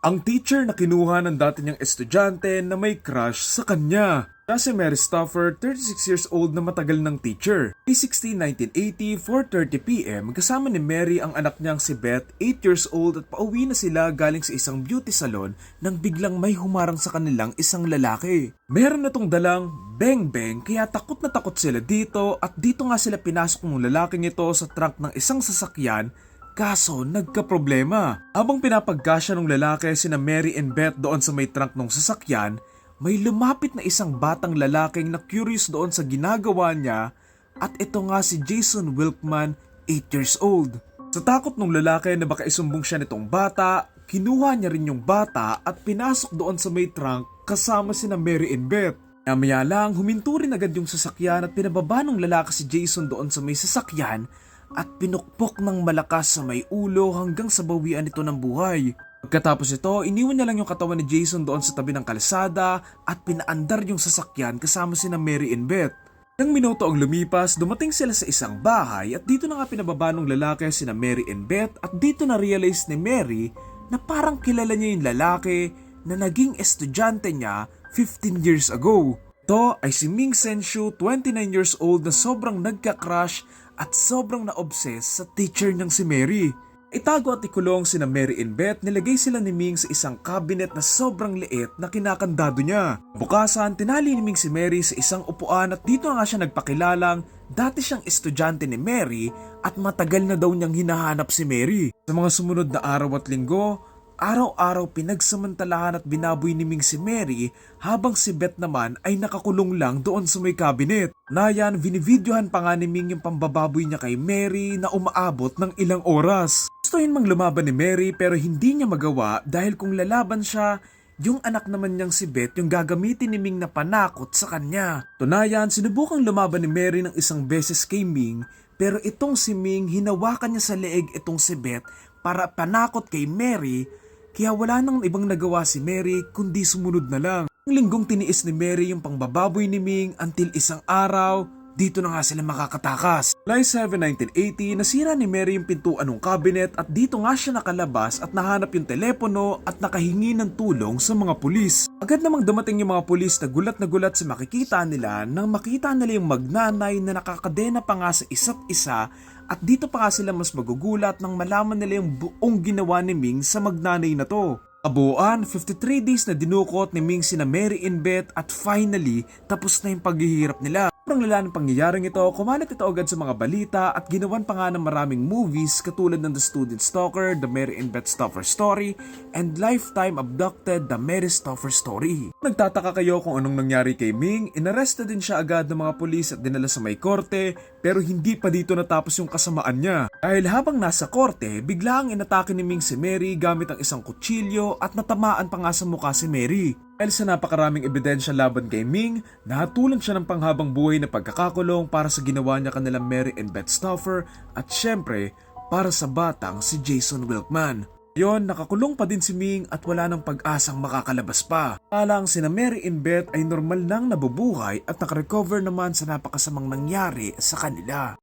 Ang teacher na kinuha ng dati niyang estudyante na may crush sa kanya. Siya si Mary Stoffer, 36 years old na matagal ng teacher. May 16, 1980, 4.30pm, kasama ni Mary ang anak niyang si Beth, 8 years old at pauwi na sila galing sa isang beauty salon nang biglang may humarang sa kanilang isang lalaki. Meron na tong dalang beng-beng kaya takot na takot sila dito at dito nga sila pinasok ng lalaking ito sa trunk ng isang sasakyan Kaso nagka-problema. Habang pinapagkasya ng lalaki sina Mary and Beth doon sa may trunk ng sasakyan, may lumapit na isang batang lalaking na curious doon sa ginagawa niya at ito nga si Jason Wilkman, 8 years old. Sa takot ng lalaki na baka isumbong siya nitong bata, kinuha niya rin yung bata at pinasok doon sa may trunk kasama sina Mary and Beth. Namaya lang, huminto rin agad yung sasakyan at pinababa ng lalaki si Jason doon sa may sasakyan at pinukpok ng malakas sa may ulo hanggang sa bawian nito ng buhay. Pagkatapos ito, iniwan niya lang yung katawan ni Jason doon sa tabi ng kalsada at pinaandar yung sasakyan kasama sina Mary and Beth. Nang minuto ang lumipas, dumating sila sa isang bahay at dito na nga pinababa ng lalaki sina Mary and Beth at dito na realize ni Mary na parang kilala niya yung lalaki na naging estudyante niya 15 years ago. Ito ay si Ming Senshu, 29 years old na sobrang nagka-crush at sobrang na-obsess sa teacher niyang si Mary. Itago at ikulong sina Mary and Beth, nilagay sila ni Ming sa isang cabinet na sobrang liit na kinakandado niya. Bukasan, tinali ni Ming si Mary sa isang upuan at dito nga siya nagpakilalang dati siyang estudyante ni Mary at matagal na daw niyang hinahanap si Mary. Sa mga sumunod na araw at linggo, araw-araw pinagsamantalahan at binaboy ni Ming si Mary habang si Beth naman ay nakakulong lang doon sa may cabinet. Nayan, vinivideohan pa nga ni Ming yung pambababoy niya kay Mary na umaabot ng ilang oras. Gustuhin mang lumaban ni Mary pero hindi niya magawa dahil kung lalaban siya, yung anak naman niyang si Beth yung gagamitin ni Ming na panakot sa kanya. Tunayan, sinubukang lumaban ni Mary ng isang beses kay Ming pero itong si Ming hinawakan niya sa leeg itong si Beth para panakot kay Mary kaya wala nang ibang nagawa si Mary kundi sumunod na lang. Ang linggong tiniis ni Mary yung pangbababoy ni Ming until isang araw, dito na nga sila makakatakas. July 7, 1980, nasira ni Mary yung pintuan ng cabinet at dito nga siya nakalabas at nahanap yung telepono at nakahingi ng tulong sa mga pulis. Agad namang dumating yung mga pulis na gulat na gulat sa makikita nila nang makita nila yung magnanay na nakakadena pa nga sa isa't isa at dito pa nga sila mas magugulat nang malaman nila yung buong ginawa ni Ming sa magnanay na to. Kabuuan, 53 days na dinukot ni Ming sina Mary and Beth at finally, tapos na yung paghihirap nila. Sobrang lala ng pangyayaring ito, kumalat ito agad sa mga balita at ginawan pa nga ng maraming movies katulad ng The Student Stalker, The Mary and Beth Stoffer Story, and Lifetime Abducted, The Mary Stoffer Story. Nagtataka kayo kung anong nangyari kay Ming, inaresta din siya agad ng mga pulis at dinala sa may korte, pero hindi pa dito natapos yung kasamaan niya. Dahil habang nasa korte, biglang inatake ni Ming si Mary gamit ang isang kutsilyo at natamaan pa nga sa mukha si Mary. Dahil sa napakaraming ebidensya laban kay Ming, nahatulan siya ng panghabang buhay na pagkakakulong para sa ginawa niya kanilang Mary and Beth Stoffer at syempre para sa batang si Jason Wilkman. Yon, nakakulong pa din si Ming at wala nang pag-asang makakalabas pa. Alang sina Mary and Beth ay normal nang nabubuhay at nakarecover naman sa napakasamang nangyari sa kanila.